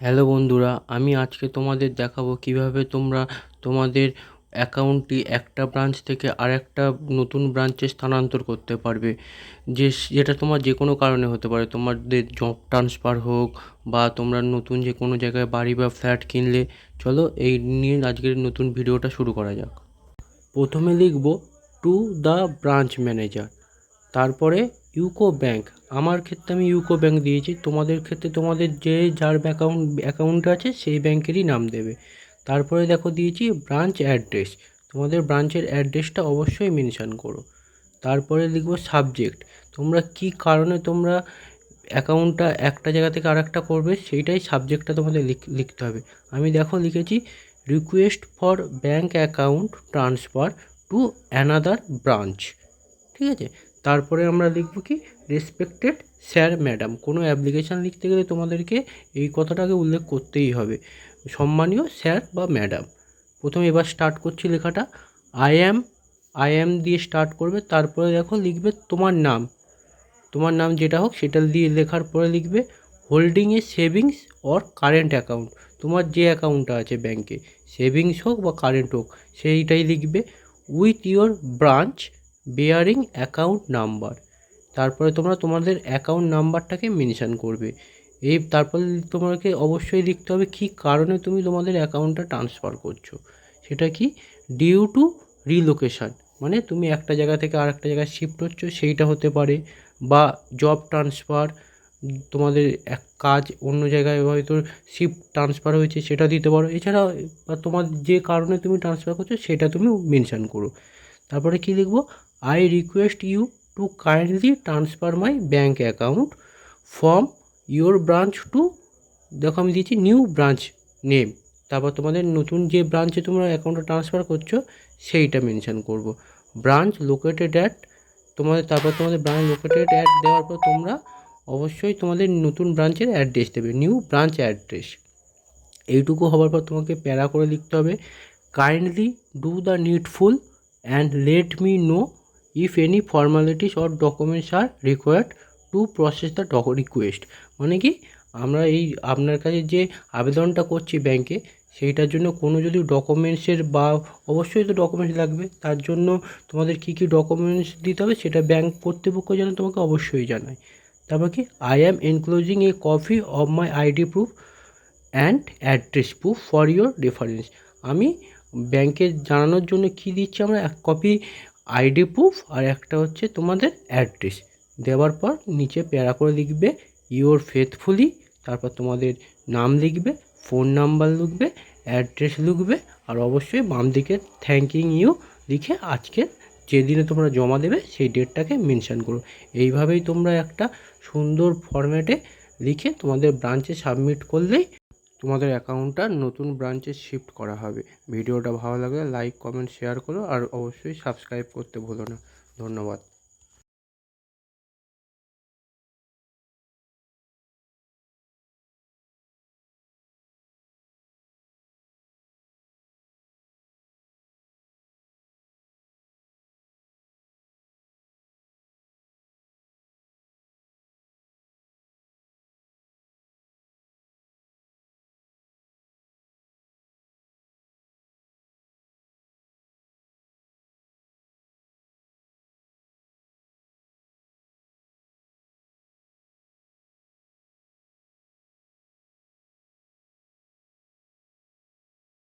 Hello বন্ধুরা, আমি আজকে তোমাদের দেখাবো কীভাবে তোমরা তোমাদের অ্যাকাউন্টটি একটা ব্রাঞ্চ থেকে আরেকটা নতুন ব্রাঞ্চে স্থানান্তর করতে পারবে। যে যেটা তোমার যে কোনো কারণে হতে পারে। তোমাদের জব ট্রান্সফার হোক বা তোমরা নতুন যে কোনো জায়গায় বাড়ি বা ফ্ল্যাট কিনলে, চলো এই নিয়ে আজকের নতুন ভিডিওটা শুরু করা যাক। প্রথমে লিখব টু দ্য ব্রাঞ্চ ম্যানেজার তারপরে ইউকো ব্যাংক। আমার ক্ষেত্রে আমি ইউকো ব্যাংক দিয়েছি। তোমাদের ক্ষেত্রে তোমাদের যে যার অ্যাকাউন্ট অ্যাকাউন্ট আছে সেই ব্যাংকেরই নাম দেবে। তারপরে দেখো দিয়েছি ব্রাঞ্চ অ্যাড্রেস তোমাদের ব্রাঞ্চের অ্যাড্রেসটা অবশ্যই মেনশান করো। তারপরে লিখব সাবজেক্ট তোমরা কি কারণে তোমরা অ্যাকাউন্টটা একটা জায়গা থেকে আরেকটা করবে সেইটাই সাবজেক্টটা তোমাদের লিখ- লিখতে হবে। আমি দেখো লিখেছি request for bank account transfer to another branch ঠিক আছে? তারপরে আমরা লিখব কি? রেসপেক্টেড স্যার ম্যাডাম কোনো অ্যাপ্লিকেশান লিখতে গেলে তোমাদেরকে এই কথাটাকে উল্লেখ করতেই হবে। সম্মানীয় স্যার বা ম্যাডাম প্রথমে এবার স্টার্ট করছি লেখাটা। আই অ্যাম আই অ্যাম দিয়ে স্টার্ট করবে, তারপরে দেখো লিখবে তোমার নাম। তোমার নাম যেটা হোক সেটা দিয়ে লেখার পরে লিখবে holding a savings or current account তোমার যে অ্যাকাউন্টটা আছে ব্যাংকে সেভিংস হোক বা কারেন্ট হোক, সেইটাই লিখবে। With your branch bearing account number তারপরে তোমরা তোমাদের অ্যাকাউন্ট নাম্বারটাকে মেনশান করবে। এই তারপরে তোমাকে অবশ্যই লিখতে হবে কী কারণে তুমি তোমাদের অ্যাকাউন্টটা ট্রান্সফার করছ। সেটা কি? ডিউ টু রিলোকেশান মানে তুমি একটা জায়গা থেকে আর একটা জায়গায় শিফট হচ্ছ, সেইটা হতে পারে। বা জব ট্রান্সফার তোমাদের এক কাজ অন্য জায়গায় হয়তো শিফট ট্রান্সফার হয়েছে, সেটা দিতে পারো। এছাড়া বা তোমার যে কারণে তুমি ট্রান্সফার করছ, সেটা তুমি মেনশান করো। তারপরে কী লিখব? I request you to kindly transfer my bank account from your branch to দেখো আমি দিয়েছি নিউ ব্রাঞ্চ নেম তারপর তোমাদের নতুন যে ব্রাঞ্চে তোমরা অ্যাকাউন্টটা ট্রান্সফার করছ, সেইটা মেনশান করব। ব্রাঞ্চ লোকেটেড অ্যাট তোমাদের, তারপর তোমাদের ব্রাঞ্চ লোকেটেড অ্যাট দেওয়ার পর তোমরা অবশ্যই তোমাদের নতুন ব্রাঞ্চের অ্যাড্রেস দেবে নিউ ব্রাঞ্চ অ্যাড্রেস এইটুকু হওয়ার পর তোমাকে প্যারা করে লিখতে হবে kindly do the needful and let me know if any formalities or documents are required to process the request মানে কি? আমরা এই আপনার কাছে যে আবেদনটা করছি ব্যাংকে সেইটার জন্য কোনো যদি ডকুমেন্টসের বা অবশ্যই তো ডকুমেন্টস লাগবে। তার জন্য তোমাদের কী কী ডকুমেন্টস দিতে হবে সেটা ব্যাংক কর্তৃপক্ষ যেন তোমাকে অবশ্যই জানায়। তারপর কি? I am enclosing a copy of my ID proof and address proof for your reference আমি ব্যাংকে জানানোর জন্য কী দিচ্ছি আমরা? এক কপি আইডি প্রুফ আর একটা হচ্ছে তোমাদের অ্যাড্রেস দেওয়ার পর নিচে প্যারা করে লিখবে ইওর ফেথফুলি তারপর তোমাদের নাম লিখবে ফোন নাম্বার লিখবে অ্যাড্রেস লিখবে, আর অবশ্যই বাম দিকে থ্যাঙ্কিং ইউ লিখে আজকে যেদিনে তোমরা জমা দেবে সেই ডেটটাকে মেনশান করো। এইভাবেই তোমরা একটা সুন্দর ফরম্যাটে লিখে তোমাদের ব্রাঞ্চে সাবমিট করলেই তোমাদের অ্যাকাউন্টটা নতুন ব্রাঞ্চে শিফট করা হবে। ভিডিওটা ভালো লাগলে লাইক, কমেন্ট, শেয়ার করো আর অবশ্যই সাবস্ক্রাইব করতে ভুলো না। ধন্যবাদ।